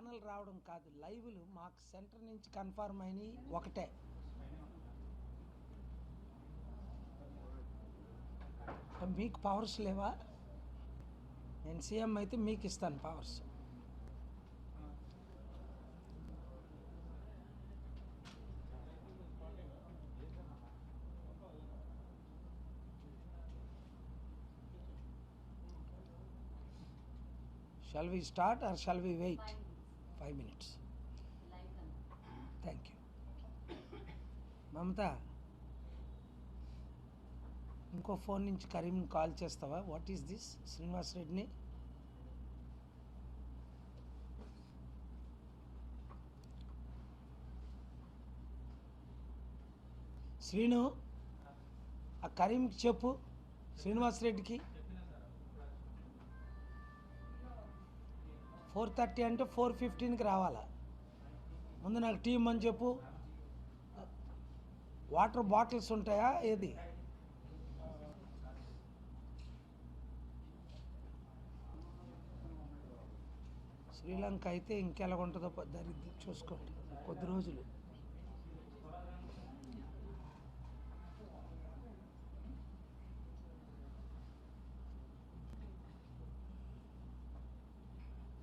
Channel రావడం కాదు లైవ్లు మాకు సెంటర్ నుంచి కన్ఫర్మ్ అయినవి ఒకటే. మీకు పవర్స్ లేవా? నేను సీఎం అయితే మీకు ఇస్తాను powers. Shall we start or shall we wait five minutes. Thank you. Mamata ఇంకో ఫోన్ నుంచి కరీం కాల్ చేస్తావా? వాట్ ఈస్ దిస్ శ్రీనివాస్ రెడ్డిని? శ్రీను ఆ కరీంకి చెప్పు. శ్రీనివాస్ రెడ్డికి. ఫోర్ థర్టీ అంటే ఫోర్ ఫిఫ్టీన్కి రావాలా? ముందు నాకు టీ అని చెప్పు. వాటర్ బాటిల్స్ ఉంటాయా? ఏది? శ్రీలంక అయితే ఇంకెలా ఉంటుందో దరిద్రం చూసుకోండి. కొద్ది రోజులు.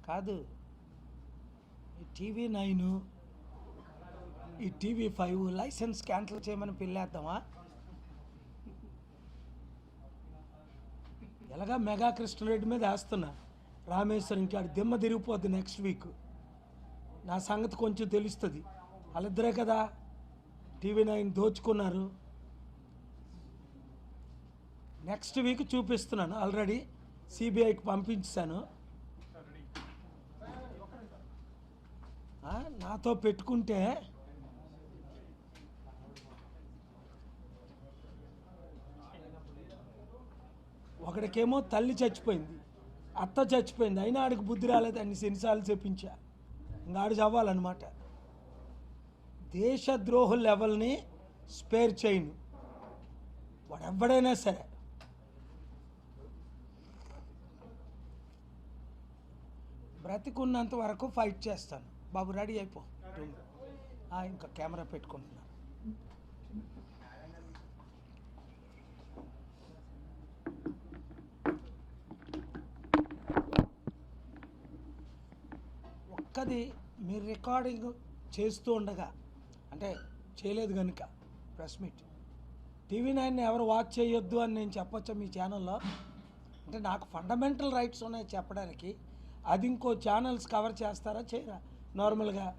కాదు. ఈ టీవీ నైన్ ఈ టీవీ ఫైవ్ లైసెన్స్ క్యాన్సిల్ చేయమని పిల్లేద్దామా? ఎలాగా మెగా కృష్ణారెడ్డి మీద వేస్తున్నా? రామేశ్వరం ఇంకాడు దిమ్మ తిరిగిపోద్ది నెక్స్ట్ వీక్ నా సంగతి కొంచెం తెలుస్తుంది. వాళ్ళిద్దరే కదా టీవీ నైన్ దోచుకున్నారు. నెక్స్ట్ వీక్ చూపిస్తున్నాను. ఆల్రెడీ సిబిఐకి పంపించాను. నాతో పెట్టుకుంటే ఒకడికేమో తల్లి చచ్చిపోయింది అత్త చచ్చిపోయింది అయినా ఆడికి బుద్ధి రాలేదు అన్ని ఎన్నిసార్లు చెప్పించా. ఇంకా ఆడు చవ్వాలన్నమాట. దేశద్రోహ లెవెల్ని స్పేర్ చేయను. వాడు సరే. బ్రతికున్నంత వరకు ఫైట్ చేస్తాను. బాబు రెడీ అయిపో. ఇంకా కెమెరా పెట్టుకుంటున్నాను ఒక్కది మీరు రికార్డింగ్ చేస్తూ ఉండగా అంటే చేయలేదు కనుక ప్రెస్ మీట్. టీవీ నైన్ ఎవరు వాచ్ చేయొద్దు అని నేను చెప్పొచ్చా మీ ఛానల్లో? అంటే నాకు ఫండమెంటల్ రైట్స్ ఉన్నాయి చెప్పడానికి. అది ఇంకో ఛానల్స్ కవర్ చేస్తారా చేయరా? నార్మల్గా.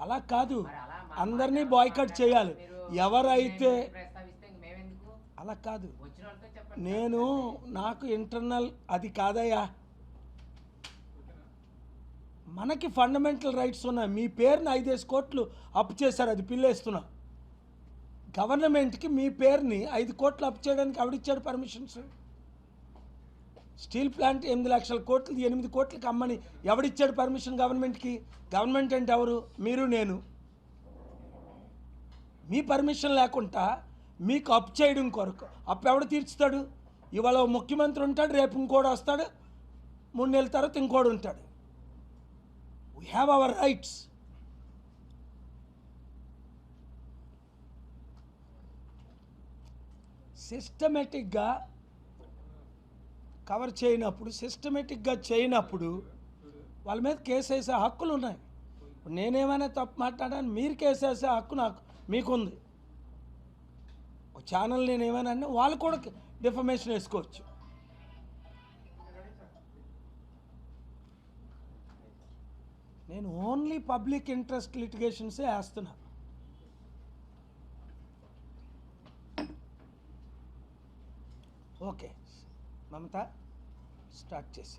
అలా కాదు. అందరినీ బాయ్కట్ చేయాలి. ఎవరైతే అలా కాదు. నేను నాకు ఇంటర్నల్ అది కాదయ్యా. మనకి ఫండమెంటల్ రైట్స్ ఉన్నాయి. మీ పేరుని ఐదేసి కోట్లు అప్పు చేశారు. అది పిల్లేస్తున్నా. గవర్నమెంట్కి మీ పేరుని ఐదు కోట్లు అప్పు చేయడానికి ఎవడిచ్చాడు పర్మిషన్స్? స్టీల్ ప్లాంట్ ఎనిమిది లక్షల కోట్లు ఎనిమిది కోట్లకి అమ్మని ఎవడిచ్చాడు పర్మిషన్ గవర్నమెంట్కి? గవర్నమెంట్ అంటే ఎవరు? మీరు నేను. మీ పర్మిషన్ లేకుండా మీకు అప్ చేయడం కొరకు. అప్పు ఎవడు తీర్చుతాడు? ఇవాళ ఓ ముఖ్యమంత్రి ఉంటాడు రేపు ఇంకోడు వస్తాడు మూడు నెలల తర్వాత ఇంకోడు ఉంటాడు. వీ హ్యావ్ అవర్ రైట్స్ సిస్టమేటిక్గా కవర్ చేయనప్పుడు సిస్టమేటిక్గా చేయనప్పుడు వాళ్ళ మీద కేసు వేసే హక్కులు ఉన్నాయి. ఇప్పుడు నేనేమైనా తప్పు మాట్లాడాను మీరు కేసు వేసే హక్కు నాకు మీకుంది. ఒక ఛానల్ నేను ఏమైనా అంటే వాళ్ళు కూడా డిఫర్మేషన్ వేసుకోవచ్చు. నేను ఓన్లీ పబ్లిక్ ఇంట్రెస్ట్ లిటిగేషన్సే వేస్తున్నా. ఓకే. మమత స్టార్ట్ చేసి.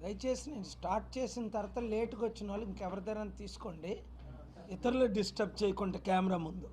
దయచేసి నేను స్టార్ట్ చేసిన తర్వాత లేట్గా వచ్చిన వాళ్ళు ఇంకెవరిదైనా తీసుకోండి. ఇతరులు డిస్టర్బ్ చేయకుండా కెమెరా ముందు.